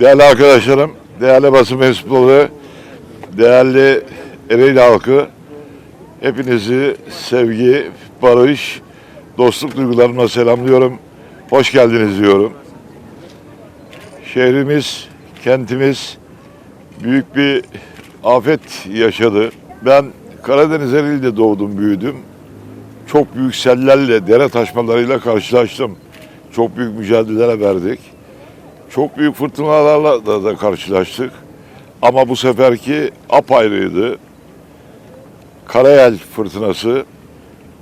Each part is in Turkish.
Değerli arkadaşlarım, değerli basın mensupları, değerli Ereğli halkı, hepinizi sevgi, barış, dostluk duygularımla selamlıyorum. Hoş geldiniz diyorum. Şehrimiz, kentimiz büyük bir afet yaşadı. Ben Karadeniz Ereğli'de doğdum, büyüdüm. Çok büyük sellerle, dere taşmalarıyla karşılaştım. Çok büyük mücadeleler verdik. Çok büyük fırtınalarla da, da karşılaştık. Ama bu seferki apayrıydı. Karayel fırtınası.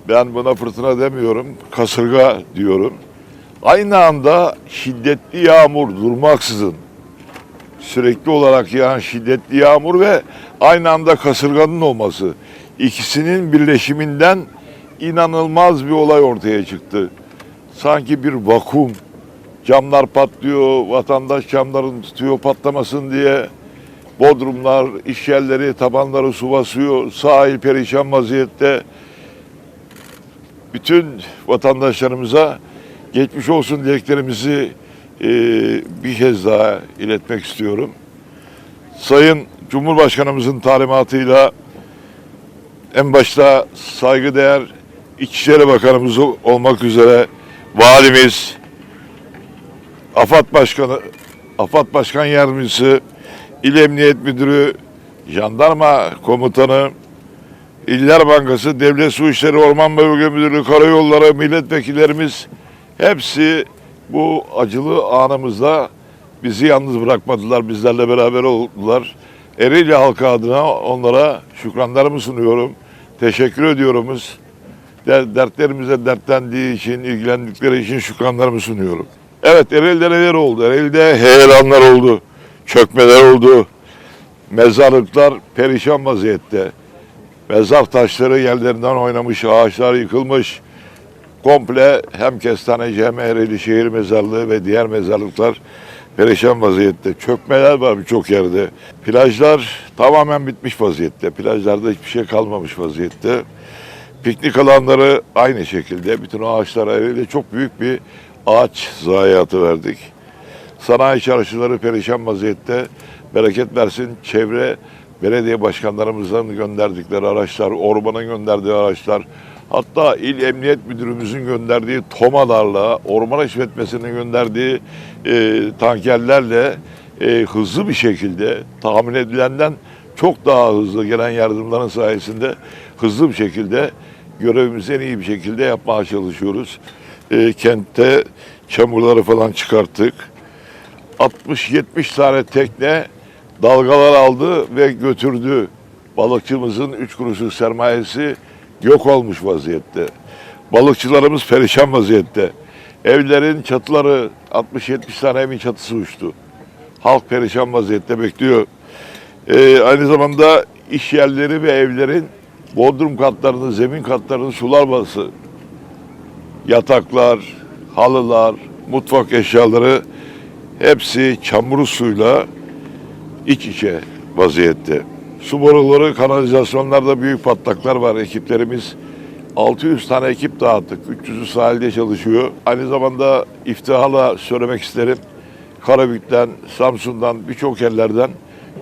Ben buna fırtına demiyorum, kasırga diyorum. Aynı anda şiddetli yağmur durmaksızın sürekli olarak yağan şiddetli yağmur ve aynı anda kasırganın olması. ikisinin birleşiminden inanılmaz bir olay ortaya çıktı. Sanki bir vakum. Camlar patlıyor, vatandaş camlarını tutuyor patlamasın diye. Bodrumlar, iş yerleri, tabanları su basıyor, sahil perişan vaziyette. Bütün vatandaşlarımıza geçmiş olsun dileklerimizi e, bir kez daha iletmek istiyorum. Sayın Cumhurbaşkanımızın talimatıyla en başta saygıdeğer İçişleri Bakanımız olmak üzere valimiz, AFAD Başkanı, AFAD Başkan Yardımcısı, İl Emniyet Müdürü, Jandarma Komutanı, İller Bankası, Devlet Su İşleri Orman Bölge Müdürlüğü, Karayolları, milletvekillerimiz hepsi bu acılı anımızda bizi yalnız bırakmadılar, bizlerle beraber oldular. Ereğli halkı adına onlara şükranlarımı sunuyorum. Teşekkür ediyorumuz. Der- Dertlerimize dertlendiği için, ilgilendikleri için şükranlarımı sunuyorum. Evet Ereğli'de neler oldu? Ereğli'de heyelanlar oldu, çökmeler oldu. Mezarlıklar perişan vaziyette. Mezar taşları yerlerinden oynamış, ağaçlar yıkılmış. Komple hem Kestaneci hem Ereğli şehir mezarlığı ve diğer mezarlıklar perişan vaziyette. Çökmeler var birçok yerde. Plajlar tamamen bitmiş vaziyette. Plajlarda hiçbir şey kalmamış vaziyette. Piknik alanları aynı şekilde. Bütün ağaçlar Ereğli'de çok büyük bir ağaç zayiatı verdik. Sanayi çarşıları perişan vaziyette. Bereket versin çevre belediye başkanlarımızın gönderdikleri araçlar, ormanın gönderdiği araçlar, hatta il emniyet müdürümüzün gönderdiği tomalarla, orman işletmesinin gönderdiği e, tankerlerle e, hızlı bir şekilde tahmin edilenden çok daha hızlı gelen yardımların sayesinde hızlı bir şekilde görevimizi en iyi bir şekilde yapmaya çalışıyoruz. E, kentte çamurları falan çıkarttık. 60-70 tane tekne dalgalar aldı ve götürdü. Balıkçımızın üç kuruşluk sermayesi yok olmuş vaziyette. Balıkçılarımız perişan vaziyette. Evlerin çatıları 60-70 tane evin çatısı uçtu. Halk perişan vaziyette bekliyor. Ee, aynı zamanda iş yerleri ve evlerin bodrum katlarını, zemin katlarını sular bası. Yataklar, halılar, mutfak eşyaları hepsi çamur suyla iç içe vaziyette. Su boruları, kanalizasyonlarda büyük patlaklar var. Ekiplerimiz 600 tane ekip dağıttık. 300'ü sahilde çalışıyor. Aynı zamanda iftiharla söylemek isterim. Karabük'ten, Samsun'dan, birçok yerlerden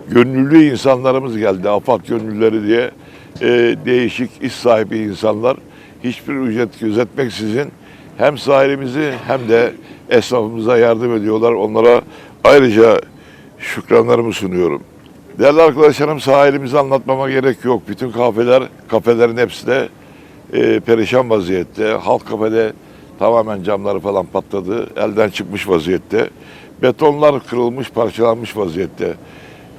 gönüllü insanlarımız geldi. AFAD gönüllüleri diye e, değişik iş sahibi insanlar. Hiçbir ücret gözetmeksizin hem sahilimizi hem de esnafımıza yardım ediyorlar. Onlara ayrıca şükranlarımı sunuyorum. Değerli arkadaşlarım sahilimizi anlatmama gerek yok. Bütün kafeler, kafelerin hepsi de e, perişan vaziyette. Halk kafede tamamen camları falan patladı. Elden çıkmış vaziyette. Betonlar kırılmış, parçalanmış vaziyette.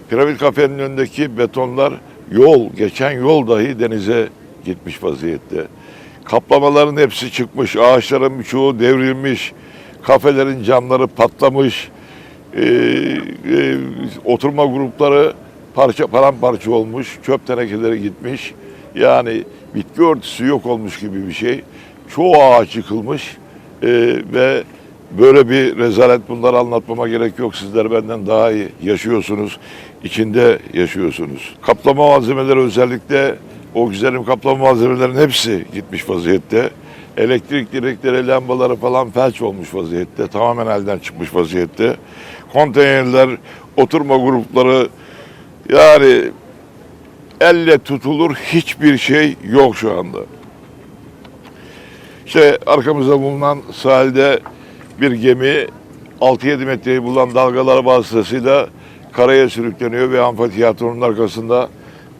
Piramit kafenin önündeki betonlar yol, geçen yol dahi denize gitmiş vaziyette. Kaplamaların hepsi çıkmış, ağaçların birçoğu devrilmiş, kafelerin camları patlamış, e, e, oturma grupları parça paramparça olmuş, çöp tenekeleri gitmiş. Yani bitki örtüsü yok olmuş gibi bir şey. Çoğu ağaç yıkılmış e, ve böyle bir rezalet bunları anlatmama gerek yok. Sizler benden daha iyi yaşıyorsunuz, içinde yaşıyorsunuz. Kaplama malzemeleri özellikle o güzelim kaplama malzemelerinin hepsi gitmiş vaziyette. Elektrik direkleri, lambaları falan felç olmuş vaziyette. Tamamen elden çıkmış vaziyette. Konteynerler, oturma grupları yani elle tutulur hiçbir şey yok şu anda. İşte arkamızda bulunan sahilde bir gemi 6-7 metreyi bulan dalgalar vasıtasıyla karaya sürükleniyor ve amfiteyatronun arkasında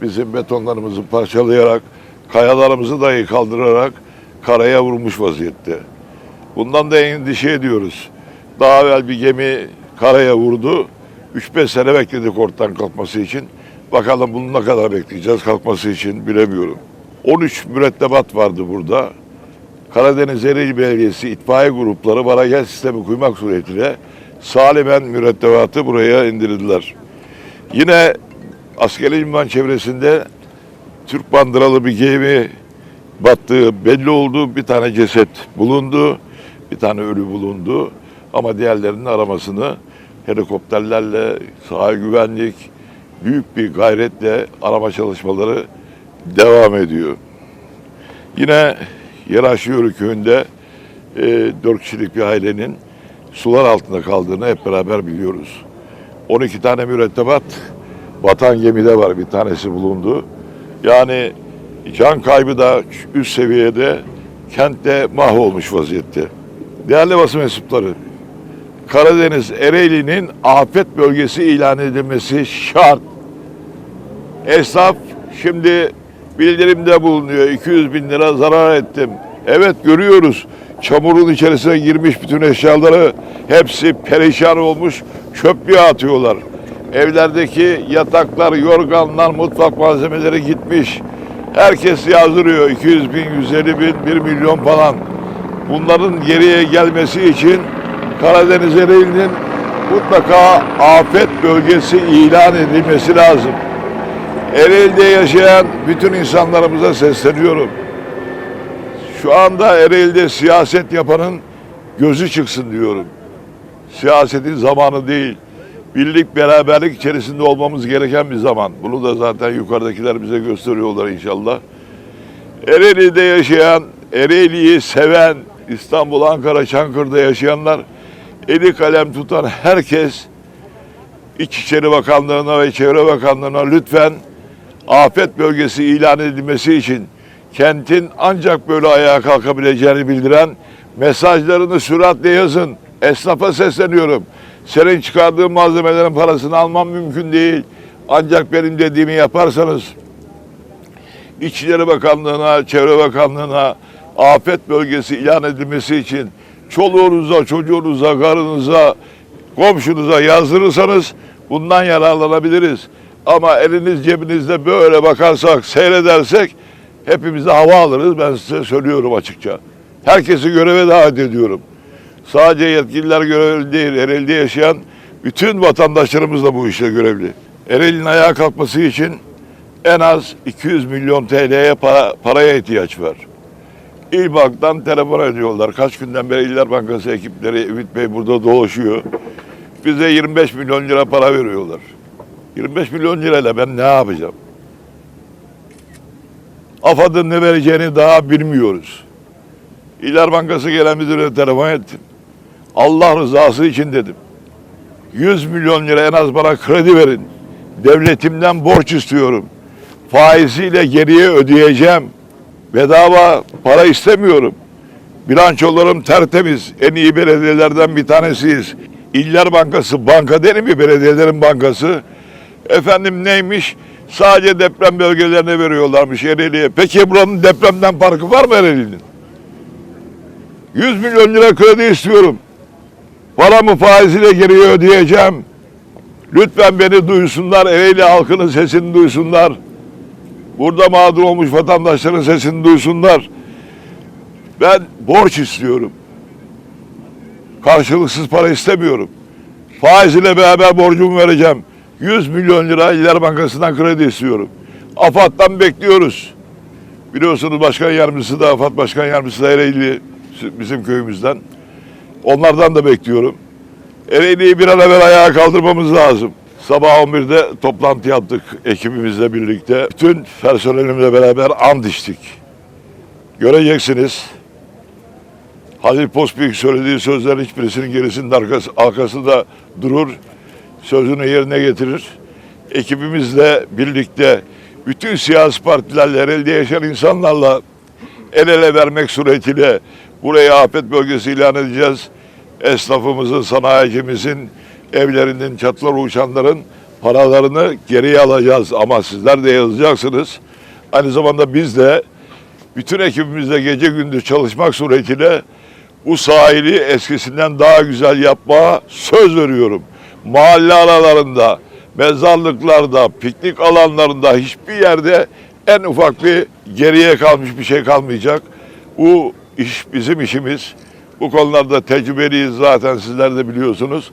bizim betonlarımızı parçalayarak, kayalarımızı dahi kaldırarak karaya vurmuş vaziyette. Bundan da endişe ediyoruz. Daha evvel bir gemi karaya vurdu. 3-5 sene bekledik ortadan kalkması için. Bakalım bunu ne kadar bekleyeceğiz kalkması için bilemiyorum. 13 mürettebat vardı burada. Karadeniz Ereğli Belediyesi itfaiye grupları barajel sistemi kurmak suretiyle salimen mürettebatı buraya indirdiler. Yine askeri liman çevresinde Türk bandıralı bir gemi battığı belli oldu. Bir tane ceset bulundu. Bir tane ölü bulundu. Ama diğerlerinin aramasını helikopterlerle, sahil güvenlik, büyük bir gayretle arama çalışmaları devam ediyor. Yine Yeraşyörü köyünde e, dört kişilik bir ailenin sular altında kaldığını hep beraber biliyoruz. 12 tane mürettebat batan gemide var bir tanesi bulundu. Yani can kaybı da üst seviyede kentte mahvolmuş vaziyette. Değerli basın mensupları, Karadeniz Ereğli'nin afet bölgesi ilan edilmesi şart. Esnaf şimdi bildirimde bulunuyor. 200 bin lira zarar ettim. Evet görüyoruz. Çamurun içerisine girmiş bütün eşyaları hepsi perişan olmuş. Çöplüğe atıyorlar. Evlerdeki yataklar, yorganlar, mutfak malzemeleri gitmiş. Herkes yazdırıyor. 200 bin, 150 bin, 1 milyon falan. Bunların geriye gelmesi için Karadeniz Ereğli'nin mutlaka afet bölgesi ilan edilmesi lazım. Ereğli'de yaşayan bütün insanlarımıza sesleniyorum. Şu anda Ereğli'de siyaset yapanın gözü çıksın diyorum. Siyasetin zamanı değil. Birlik, beraberlik içerisinde olmamız gereken bir zaman. Bunu da zaten yukarıdakiler bize gösteriyorlar inşallah. Ereğli'de yaşayan, Ereğli'yi seven, İstanbul, Ankara, Çankırı'da yaşayanlar, eli kalem tutan herkes İçişleri Bakanlığı'na ve Çevre Bakanlığı'na lütfen afet bölgesi ilan edilmesi için kentin ancak böyle ayağa kalkabileceğini bildiren mesajlarını süratle yazın. Esnafa sesleniyorum. Senin çıkardığın malzemelerin parasını almam mümkün değil. Ancak benim dediğimi yaparsanız İçişleri Bakanlığı'na, Çevre Bakanlığı'na afet bölgesi ilan edilmesi için çoluğunuza, çocuğunuza, karınıza, komşunuza yazdırırsanız bundan yararlanabiliriz. Ama eliniz cebinizde böyle bakarsak, seyredersek hepimiz hava alırız. Ben size söylüyorum açıkça. Herkesi göreve davet ediyorum. Sadece yetkililer görevli değil, Ereğli'de yaşayan bütün vatandaşlarımız da bu işle görevli. Ereğli'nin ayağa kalkması için en az 200 milyon TL'ye para, paraya ihtiyaç var. İlbank'tan telefon ediyorlar. Kaç günden beri İller Bankası ekipleri Ümit Bey burada dolaşıyor. Bize 25 milyon lira para veriyorlar. 25 milyon lirayla ben ne yapacağım? AFAD'ın ne vereceğini daha bilmiyoruz. İller Bankası gelen müdüre telefon ettim. Allah rızası için dedim. 100 milyon lira en az bana kredi verin. Devletimden borç istiyorum. Faiziyle geriye ödeyeceğim. Bedava para istemiyorum. Bilançolarım tertemiz. En iyi belediyelerden bir tanesiyiz. İller Bankası banka değil mi belediyelerin bankası? Efendim neymiş? Sadece deprem bölgelerine veriyorlarmış Ereğli'ye. Peki buranın depremden farkı var mı Ereğli'nin? 100 milyon lira kredi istiyorum. Paramı faiziyle geriye ödeyeceğim. Lütfen beni duysunlar. Ereğli halkının sesini duysunlar. Burada mağdur olmuş vatandaşların sesini duysunlar. Ben borç istiyorum. Karşılıksız para istemiyorum. Faiz ile beraber borcumu vereceğim. 100 milyon lira İller Bankası'ndan kredi istiyorum. AFAD'dan bekliyoruz. Biliyorsunuz başkan yardımcısı da AFAD başkan yardımcısı da Ereğli bizim köyümüzden. Onlardan da bekliyorum. Ereğli'yi bir an evvel ayağa kaldırmamız lazım. Sabah 11'de toplantı yaptık ekibimizle birlikte. Bütün personelimle beraber and içtik. Göreceksiniz Halil Pospik söylediği sözlerin hiçbirisinin gerisinin arkası, arkasında durur. Sözünü yerine getirir. Ekibimizle birlikte bütün siyasi partilerle, elde yaşayan insanlarla el ele vermek suretiyle burayı afet bölgesi ilan edeceğiz. Esnafımızın, sanayicimizin, evlerinin, çatılar uçanların paralarını geriye alacağız. Ama sizler de yazacaksınız. Aynı zamanda biz de bütün ekibimizle gece gündüz çalışmak suretiyle bu sahili eskisinden daha güzel yapmaya söz veriyorum. Mahalle aralarında, mezarlıklarda, piknik alanlarında hiçbir yerde en ufak bir geriye kalmış bir şey kalmayacak. Bu iş bizim işimiz. Bu konularda tecrübeliyiz zaten sizler de biliyorsunuz.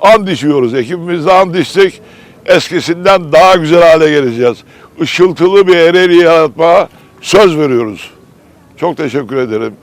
And içiyoruz. Ekibimizle and içtik. Eskisinden daha güzel hale geleceğiz. Işıltılı bir Ereğli yaratmaya söz veriyoruz. Çok teşekkür ederim.